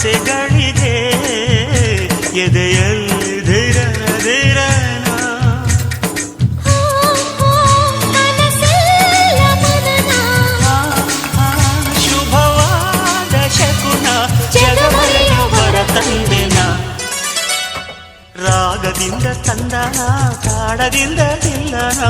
ಆಸೆಗಳಿಗೆ ಎದೆಯಲ್ಲಿ ಧಿರ ಧಿರ ಶುಭವಾದ ಶಕುನ ಜಗವರೆಯವರ ತಂದೆನ. ರಾಗದಿಂದ ತಂದನ ಕಾಡದಿಂದ ತಿಲ್ಲನ